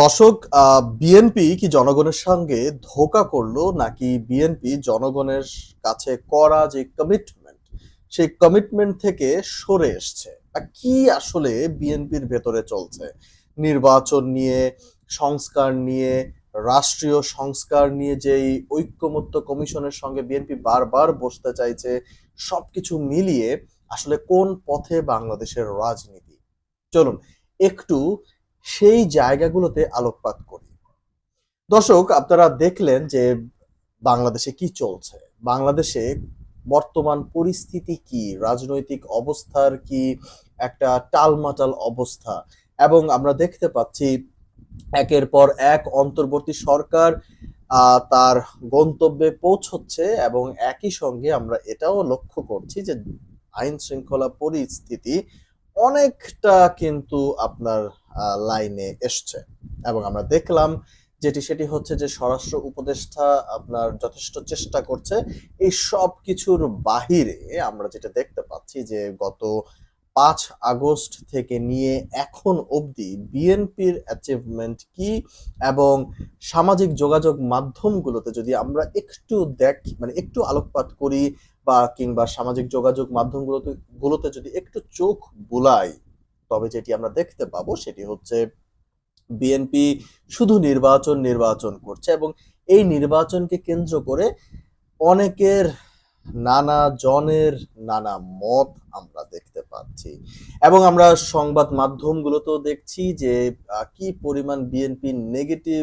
দর্শক বিএনপি কি জনগণের সঙ্গে ধোকা করল নাকি বিএনপি জনগণের কাছে করা যে কমিটমেন্ট সেই কমিটমেন্ট থেকে সরে এসছে? কি আসলে বিএনপির ভেতরে চলছে? নির্বাচন নিয়ে, সংস্কার নিয়ে, রাষ্ট্রীয় সংস্কার নিয়ে যেই ঐক্যমত্য কমিশনের সঙ্গে বিএনপি বারবার বসতে চাইছে, সবকিছু মিলিয়ে আসলে কোন পথে বাংলাদেশের রাজনীতি? চলুন, একটু সেই জায়গাগুলোতে আলোকপাত করি। দর্শক, আপনারা দেখলেন যে বাংলাদেশে কি চলছে। বাংলাদেশে বর্তমান পরিস্থিতি কি, রাজনৈতিক অবস্থার কি, একটা টালমাটাল অবস্থা এবং আমরা দেখতে পাচ্ছি একের পর এক অন্তর্বর্তী সরকার তার গন্তব্যে পৌঁছচ্ছে এবং একই সঙ্গে আমরা এটাও লক্ষ্য করছি যে আইন শৃঙ্খলা পরিস্থিতি অনেকটা কিন্তু আপনার লাইনে এসছে। এবং আমরা দেখলাম যেটি সেটি হচ্ছে যে স্বরাষ্ট্র উপদেষ্টা আপনার যথেষ্ট চেষ্টা করছে। এই সব কিছুর বাহিরে আমরা যেটা দেখতে পাচ্ছি যে গত পাঁচ আগস্ট থেকে নিয়ে এখন অবধি বিএনপির অ্যাচিভমেন্ট কি এবং সামাজিক যোগাযোগ মাধ্যমগুলোতে যদি আমরা একটু দেখ মানে একটু আলোকপাত করি বা কিংবা সামাজিক যোগাযোগ মাধ্যমগুলোতে, গুলোতে যদি একটু চোখ বুলাই, তবে যেটি আমরা দেখতে পাবো সেটি হচ্ছে বিএনপি শুধু নির্বাচন নির্বাচন করছে এবং এই নির্বাচনকে কেন্দ্র করে অনেকের নানা জনের নানা মত আমরা দেখতে পাচ্ছি। এবং আমরা সংবাদ মাধ্যমগুলোতেও দেখছি যে কি পরিমাণ বিএনপি নেগেটিভ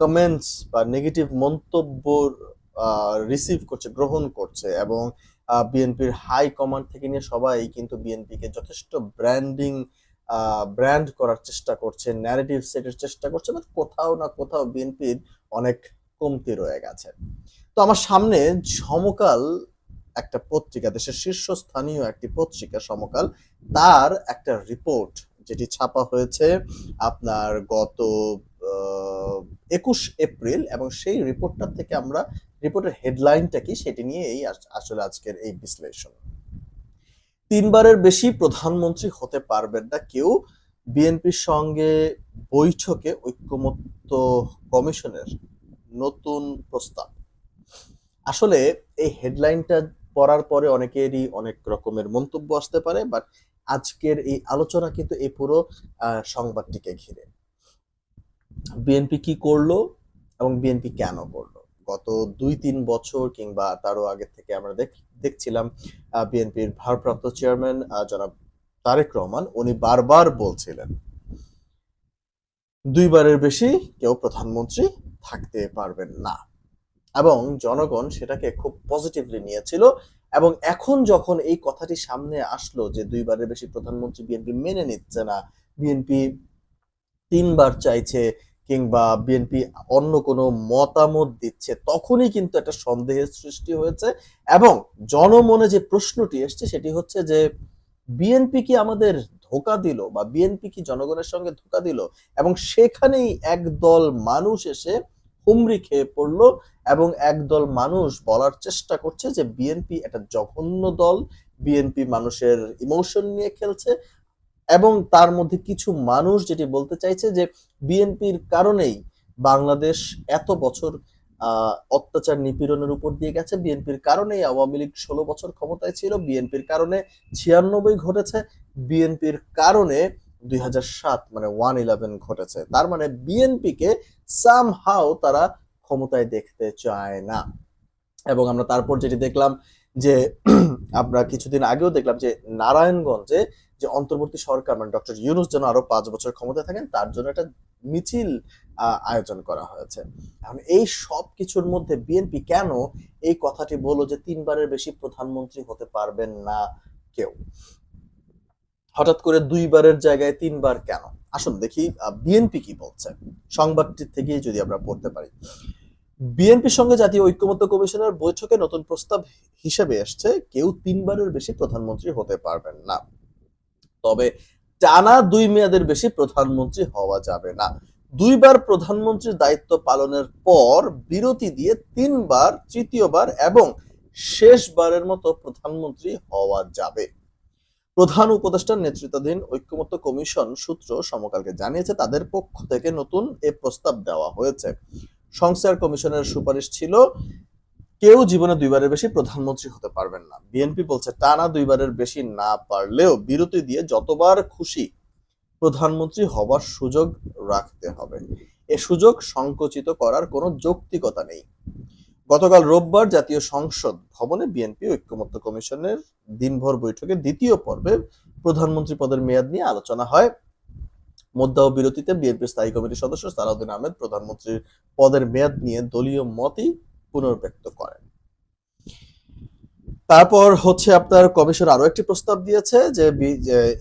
কমেন্টস বা নেগেটিভ মন্তব্য রিসিভ করছে, গ্রহণ করছে এবং বিএনপির হাই কমান্ড থেকে নিয়ে সবাই কিন্তু বিএনপিকে যথেষ্ট ব্র্যান্ডিং ব্র্যান্ড করার চেষ্টা করছে ন্যারেটিভ সেটের চেষ্টা করছে বাট কোথাও না কোথাও বিএনপির অনেক কমতি রয়ে গেছে। তো আমার সামনে সমকাল একটা পত্রিকা, দেশের শীর্ষস্থানীয় একটি পত্রিকা সমকাল, তার একটা রিপোর্ট যেটি ছাপা হয়েছে আপনার গত একুশ এপ্রিল এবং সেই রিপোর্টটা থেকে আমরা রিপোর্টের হেডলাইনটা কি সেটি নিয়ে এই আসলে আজকের এই বিশ্লেষণ। তিনবারের বেশি প্রধানমন্ত্রী হতে পারবেন না কেউ। বিএনপির সঙ্গে বৈঠকে ঐক্যমত্য কমিশনের নতুন প্রস্তাব। আসলে এই হেডলাইনটা পড়ার পরে অনেকেরই অনেক রকমের মন্তব্য আসতে পারে বাট আজকের এই আলোচনা কিন্তু এই পুরো সংবাদটিকে ঘিরে। বিএনপি কি করল এবং বিএনপি কেন করল? গত দুই তিন বছর কিংবা তারও আগে থেকে আমরা দেখ- দেখছিলাম বিএনপির ভারপ্রাপ্ত চেয়ারম্যান জনাব তারেক রহমান, উনি বারবার বলছিলেন, দুইবারের বেশি কেউ প্রধানমন্ত্রী থাকতে পারবেন না। এবং জনগণ সেটাকে খুব পজিটিভলি নিয়েছিল এবং এখন যখন এই কথাটি সামনে আসলো যে দুইবারের বেশি প্রধানমন্ত্রী বিএনপি মেনে নিচ্ছে না, বিএনপি তিনবার চাইছে কিংবা বিএনপি অন্য কোনো মতামত দিচ্ছে, তখনই কিন্তু একটা সন্দেহের সৃষ্টি হয়েছে এবং জনমনে যে প্রশ্নটি এসছে সেটি হচ্ছে যে বিএনপি কি আমাদের ধোকা দিল বা বিএনপি কি জনগণের সঙ্গে ধোকা দিল? এবং সেখানেই একদল মানুষ এসে হুমড়ি খেয়ে পড়ল এবং একদল মানুষ বলার চেষ্টা করছে যে বিএনপি একটা জঘন্য দল, বিএনপি মানুষের ইমোশন নিয়ে খেলছে এবং তার মধ্যে কিছু মানুষ যেটি বলতে চাইছে যে বিএনপির কারণেই বাংলাদেশ এত বছর অত্যাচার নিপীড়নের উপর দিয়ে গেছে। বিএনপির কারণেই আওয়ামী লীগ ষোলো বছর ক্ষমতায় ছিল, বিএনপির কারণে ছিয়ানব্বই ঘটেছে। বিএনপির কারণে দুই মানে ওয়ান ইলেভেন ঘটেছে। তার মানে বিএনপিকে সামহাও তারা ক্ষমতায় দেখতে চায় না। এবং আমরা তারপর যেটি দেখলাম যে, আমরা কিছুদিন আগেও দেখলাম যে নারায়ণগঞ্জে যে অন্তর্বর্তী সরকার মানে ডক্টর ইউনুস যেন আরও পাঁচ বছর ক্ষমতায় থাকেন, তার জন্য একটা মিছিল আয়োজন করা হয়েছে। এখন এই সব কিছুর মধ্যে বিএনপি কেন এই কথাটি বলল যে তিনবারের বেশি প্রধানমন্ত্রী হতে পারবেন না কেউ? হঠাৎ করে দুইবারের জায়গায় তিনবার কেন? আসুন দেখি বিএনপি কি বলছে? সংবাদটি থেকেই যদি আমরা পড়তে পারি। বিএনপির সঙ্গে জাতীয় ঐক্যমত্য কমিশনের বৈঠকে নতুন প্রস্তাব হিসেবে এসছে, কেউ তিনবারের বেশি প্রধানমন্ত্রী হতে পারবেন না। তবে টানা দুই মেয়াদের বেশি প্রধানমন্ত্রী হওয়া যাবে না। দুইবার প্রধানমন্ত্রীর দায়িত্ব পালনের পর বিরতি দিয়ে তিনবার, তৃতীয়বার এবং শেষবারের মতো প্রধানমন্ত্রী হওয়া যাবে। প্রধান উপদেষ্টার নেতৃত্বাধীন ঐক্যমত্য কমিশন সূত্র সমকালকে জানিয়েছে, তাদের পক্ষ থেকে নতুন এ প্রস্তাব দেওয়া হয়েছে। সংস্কার কমিশনের সুপারিশ ছিল, কেউ জীবনে দুইবারের বেশি প্রধানমন্ত্রী হতে পারবেন না। বিএনপি বলছে, টানা দুইবারের বেশি না পারলেও বিরতি দিয়ে যতবার খুশি প্রধানমন্ত্রী হবার সুযোগ রাখতে হবে। এ সুযোগ সংকুচিত করার কোনো যৌক্তিকতা নেই। গতকাল রোববার জাতীয় সংসদ ভবনে বিএনপি ঐক্যমত্য কমিশনের দিনভর বৈঠকে দ্বিতীয় পর্বে প্রধানমন্ত্রী পদের মেয়াদ নিয়ে আলোচনা হয়। মধ্যাহ বিরতিতে বিএনপি স্থায়ী কমিটির সদস্য সালাউদ্দিন আহমেদ প্রধানমন্ত্রীর পদের মেয়াদ নিয়ে দলীয় মতই পুনর্ব্যক্ত করেন। তারপর হচ্ছে আপনার কমিশন আরও একটি প্রস্তাব দিয়েছে যে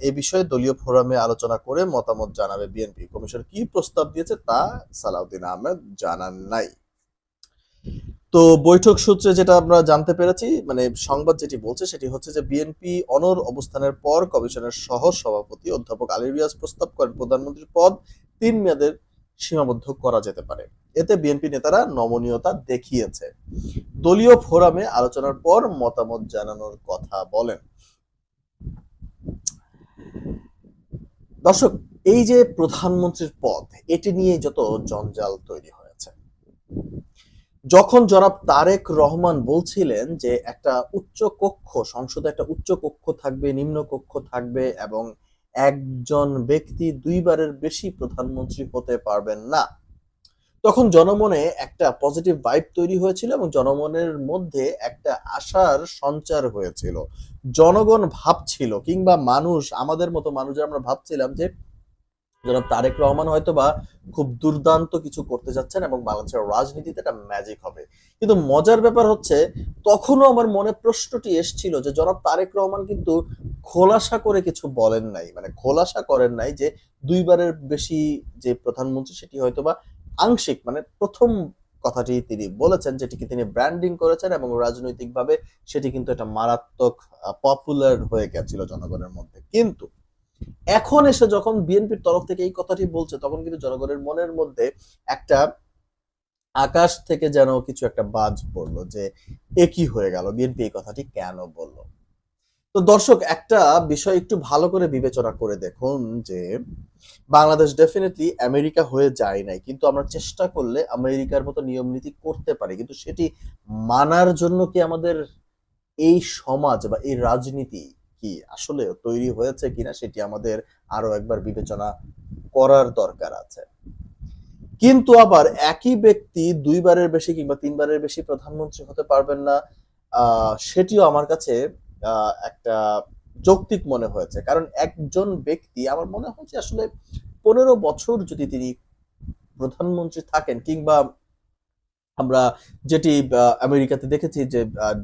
এই বিষয়ে দলীয় ফোরামে আলোচনা করে মতামত জানাবে বিএনপি। কমিশন কি প্রস্তাব দিয়েছে তা সালাউদ্দিন আহমেদ জানান নাই। তো বৈঠক সূত্রে যেটা আমরা জানতে পেরেছি মানে সংবাদ যেটি বলছে সেটি হচ্ছে যে বিএনপি অনর অবস্থানের পর কমিশনের সহ সভাপতি অধ্যাপক আলী রিয়াজ প্রস্তাব করেন প্রধানমন্ত্রীর পদ তিন মেয়াদের সীমাবদ্ধ করা যেতে পারে। এতে বিএনপি নেতারা নমনীয়তা দেখিয়েছে। দলীয় ফোরামে আলোচনার পর মতামত জানানোর কথা বলেন। দর্শক, এই যে প্রধানমন্ত্রীর পদ, এটি নিয়ে যত জঞ্জাল তৈরি হয়েছে। যখন জনাব তারেক রহমান বলছিলেন যে একটা উচ্চ কক্ষ, সংসদে একটা উচ্চ কক্ষ থাকবে, নিম্ন কক্ষ থাকবে এবং একজন ব্যক্তি দুইবারের বেশি প্রধানমন্ত্রী হতে পারবেন না, তখন জনমনে একটা পজিটিভ ভাইব তৈরি হয়েছিল এবং জনমনের মধ্যে একটা আশার সঞ্চার হয়েছিল। জনগণ ভাবছিল কিংবা মানুষ, আমাদের মতো মানুষ আমরা ভাবছিলাম যে জনাব তারেক রহমান হয়তো বা খুব দুর্দান্ত কিছু করতে যাচ্ছেন এবং বাংলাদেশের রাজনীতিতে একটা ম্যাজিক হবে। কিন্তু মজার ব্যাপার হচ্ছে, তখনও আমার মনে প্রশ্নটি এসছিল যে জনাব তারেক রহমান কিন্তু খোলাসা করে কিছু বলেন নাই। মানে খোলাসা করেন নাই যে দুইবারের বেশি যে প্রধানমন্ত্রী সেটি হয়তো বা আংশিক মানে প্রথম কথাটি তিনি বলেছেন যেটিকে তিনি ব্র্যান্ডিং করেছেন এবং রাজনৈতিকভাবে সেটি কিন্তু একটা মারাত্মক পপুলার হয়ে গেছিল জনগণের মধ্যে। কিন্তু এখন এসে যখন বিএনপির তরফ থেকে এই কথাটি বলছে, তখন কিন্তু জনগণের মনের মধ্যে একটা আকাশ থেকে যেন কিছু একটা বাজ পড়ল যে, এ কি হয়ে গেল? বিএনপি এই কথাটি কেন বলল? তো দর্শক, একটা বিষয় একটু ভালো করে বিবেচনা করে দেখুন যে, বাংলাদেশ ডেফিনেটলি আমেরিকা হয়ে যায় নাই, কিন্তু আমরা চেষ্টা করলে আমেরিকার মতো নিয়ম নীতি করতে পারি। কিন্তু সেটি মানার জন্য কি আমাদের এই সমাজ বা এই রাজনীতি কি আসলে তৈরি হয়েছে কিনা সেটি আমাদের আরও একবার বিবেচনা করার দরকার আছে। কিন্তু আবার একই ব্যক্তি দুইবারের বেশি কিংবা তিনবারের বেশি প্রধানমন্ত্রী হতে পারবেন না সেটিও আমার কাছে একটা যৌক্তিক মনে হয়েছে। কারণ একজন ব্যক্তি আমার মনে হয় যে আসলে পনেরো বছর যদি তিনি প্রধানমন্ত্রী থাকেন কিংবা আমরা যেটি আমেরিকাতে দেখেছি যে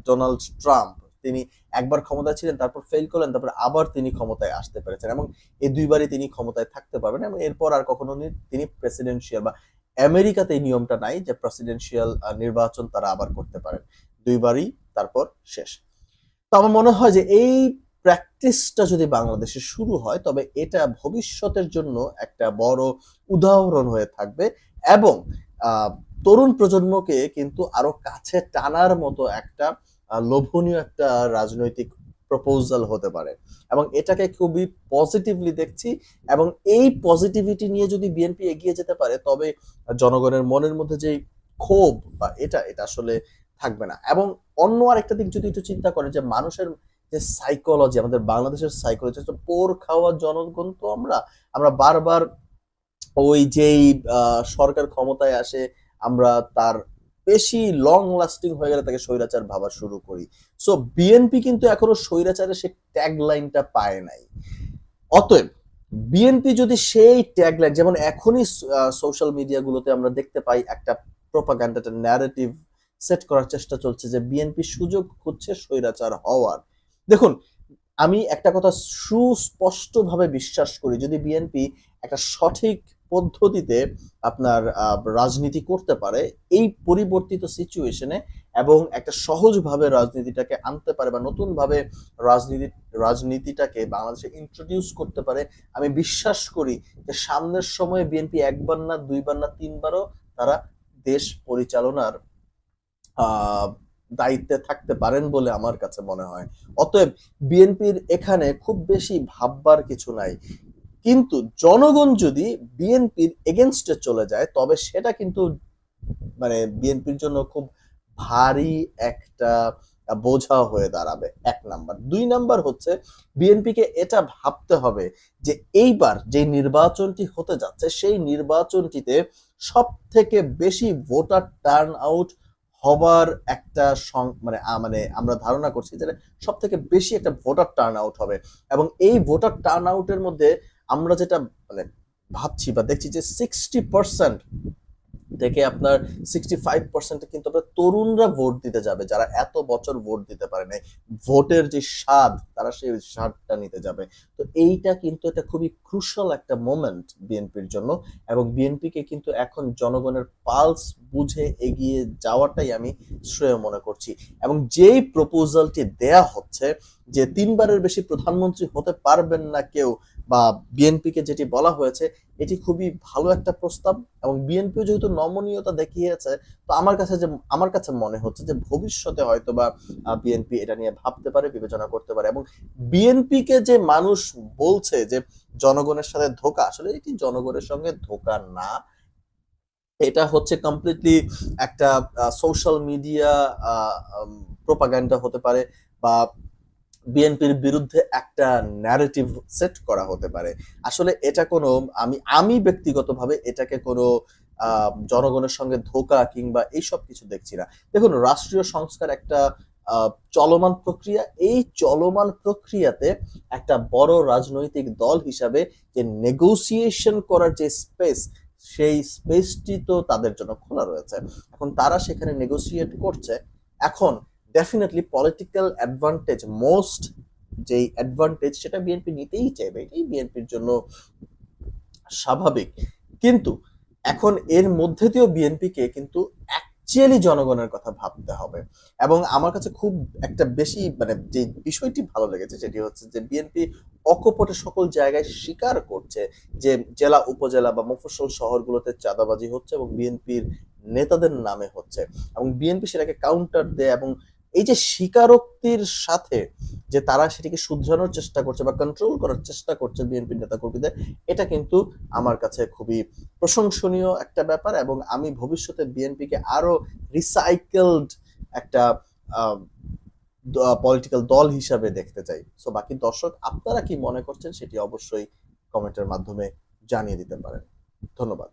ডোনাল্ড ট্রাম্প তিনি একবার ক্ষমতায় ছিলেন, তারপর ফেল করলেন, তারপর আবার তিনি ক্ষমতায় আসতে পেরেছেন এবং এই দুইবারই তিনি ক্ষমতায় থাকতে পারবেন এবং এরপর আর কখনো তিনি প্রেসিডেন্সিয়াল বা আমেরিকাতে এই নিয়মটা নাই যে প্রেসিডেন্সিয়াল নির্বাচন তারা আবার করতে পারেন। দুইবারই, তারপর শেষ। তো আমার মনে হয় যে এই প্র্যাকটিসটা যদি বাংলাদেশে শুরু হয়, তবে এটা ভবিষ্যতের জন্য একটা বড় উদাহরণ হয়ে থাকবে এবং তরুণ প্রজন্মকে কিন্তু আরও কাছে টানার মতো একটা লোভনীয় একটা রাজনৈতিক প্রপোজাল হতে পারে। এবং এটাকে খুবই পজিটিভলি দেখছি এবং এই পজিটিভিটি নিয়ে যদি বিএনপি এগিয়ে যেতে পারে, তবে জনগণের মনের মধ্যে যে ক্ষোভ বা এটা এটা আসলে থাকবে না। এবং অন্য আরেকটা দিক যদি একটু চিন্তা করে যে মানুষের যে সাইকোলজি আমাদের বাংলাদেশের সাইকোলজি পোর খাওয়া জনগণ তো আমরা আমরা বারবার ওই যেই সরকার ক্ষমতায় আসে, আমরা তার বেশি লং লাস্টিং হয়ে গেলে তাকে স্বৈরাচার ভাবা শুরু করি। সো বিএনপি কিন্তু এখনও স্বৈরাচারের সে ট্যাগ লাইনটা পায় নাই। অতএব বিএনপি যদি সেই ট্যাগ লাইন যেমন এখনই সোশ্যাল মিডিয়াগুলোতে আমরা দেখতে পাই একটা প্রোপাগান্ডা একটা ন্যারেটিভ সেট করার চেষ্টা চলছে যে বিএনপি সুযোগ খুঁজছে স্বৈরাচার হওয়ার। দেখুন, আমি একটা কথা সুস্পষ্টভাবে বিশ্বাস করি, যদি বিএনপি একটা সঠিক পদ্ধতিতে আপনার রাজনীতি করতে পারে এই পরিবর্তিত সিচুয়েশনে এবং একটা সহজভাবে রাজনীতিটাকে আনতে পারে বা নতুনভাবে রাজনীতি, রাজনীতিটাকে বাংলাদেশে ইন্ট্রোডিউস করতে পারে। আমি বিশ্বাস করি যে সামনের সময়ে বিএনপি একবার না দুইবার না তিনবারও তারা দেশ পরিচালনার দায়িত্বে থাকতে পারেন বলে আমার কাছে মনে হয়। অতএব বিএনপির এখানে খুব বেশি ভাববার কিছু নাই। কিন্তু জনগণ যদি বিএনপির এগেনস্টে চলে যায়, তবে সেটা কিন্তু মানে বিএনপির জন্য খুব ভারী একটা বোঝা হয়ে দাঁড়াবে, এক নাম্বার। দুই নাম্বার হচ্ছে বিএনপিকে এটা ভাবতে হবে যে এইবার যে নির্বাচনটি হতে যাচ্ছে, সেই নির্বাচনটিতে সব থেকে বেশি ভোটার টার্ন আউট হবার একটা মানে মানে আমরা ধারণা করছি যে সব থেকে বেশি একটা ভোটার টার্ন আউট হবে। এবং এই ভোটার টার্ন আউটের মধ্যে আমরা যেটা মানে ভাবছি বা দেখছি যে সিক্সটি পার্সেন্ট থেকে আপনার সিক্সটি ফাইভ পার্সেন্টে কিন্তু আপনার তরুণরা ভোট দিতে যাবে, যারা এত বছর ভোট দিতে পারে নাই। ভোটের যে স্বাদ, তারা সেই স্বাদটা নিতে যাবে। তো এইটা কিন্তু এটা খুবই ক্রুশাল একটা মোমেন্ট বিএনপির জন্য এবং বিএনপিকে কিন্তু এখন জনগণের পালস বুঝে এগিয়ে যাওয়াটাই আমি শ্রেয় মনে করছি। এবং যেই প্রপোজালটি দেয়া হচ্ছে যে তিনবারের বেশি প্রধানমন্ত্রী হতে পারবেন না কেউ বা বিএনপিকে যেটি বলা হয়েছে, এটি খুবই ভালো একটা প্রস্তাব এবং বিএনপি যেহেতু নমনীয়তা দেখিয়েছে, তো আমার কাছে যে, আমার কাছে মনে হচ্ছে যে ভবিষ্যতে হয়তো বা বিএনপি এটা নিয়ে ভাবতে পারে, বিবেচনা করতে পারে এবং বিএনপিকে যে মানুষ বলছে যে জনগণের সাথে ধোকা, আসলে এটি জনগণের সঙ্গে ধোকা না। এটা হচ্ছে কমপ্লিটলি একটা সোশ্যাল মিডিয়া প্রোপাগান্ডা হতে পারে বা বিএনপির বিরুদ্ধে একটা ন্যারেটিভ সেট করা হতে পারে। আসলে এটা কোনো, আমি আমি ব্যক্তিগতভাবে এটাকে কোনো জনগণের সঙ্গে ধোকা কিংবা এইসব কিছু দেখছি না। দেখুন, রাষ্ট্রীয় সংস্কার একটা চলমান প্রক্রিয়া। এই চলমান প্রক্রিয়াতে একটা বড় রাজনৈতিক দল হিসাবে যে নেগোসিয়েশন করার যে স্পেস সেই স্পেসটি তো তাদের জন্য খোলা রয়েছে। এখন তারা সেখানে নেগোসিয়েট করছে। এখন ডেফিনেটলি পলিটিক্যাল অ্যাডভান্টেজ মোস্ট যেই অ্যাডভান্টেজ সেটা বিএনপি নিতেই চাইবে। এটাই বিএনপির জন্য স্বাভাবিক। কিন্তু এখন এর মধ্যে দিয়েও বিএনপিকে কিন্তু অ্যাকচুয়ালি জনগণের কথা ভাবতে হবে। এবং আমার কাছে খুব একটা বেশি মানে যে বিষয়টি ভালো লেগেছে সেটি হচ্ছে যে বিএনপি অকপটে সকল জায়গায় স্বীকার করছে যে জেলা, উপজেলা বা মফস্বল শহরগুলোতে চাঁদাবাজি হচ্ছে এবং বিএনপির নেতাদের নামে হচ্ছে। এবং বিএনপি সেটাকে কাউন্টার দেয় এবং এই যে স্বীকারোক্তির সাথে যে তারা সেটিকে শুধরানোর চেষ্টা করছে বা কন্ট্রোল করার চেষ্টা করছে বিএনপি নেতা কর্মীদের, এটা কিন্তু আমার কাছে খুবই প্রশংসনীয় একটা ব্যাপার এবং আমি ভবিষ্যতে বিএনপিকে আরও রিসাইকেলড একটা পলিটিক্যাল দল হিসাবে দেখতে চাই। সো বাকি দর্শক, আপনারা কি মনে করছেন সেটি অবশ্যই কমেন্টের মাধ্যমে জানিয়ে দিতে পারেন। ধন্যবাদ।